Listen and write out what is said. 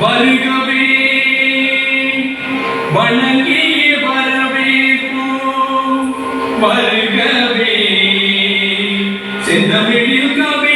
வருகவே வணங்கி வரவேற்போம் வருகவே செந்தமிழில் கவி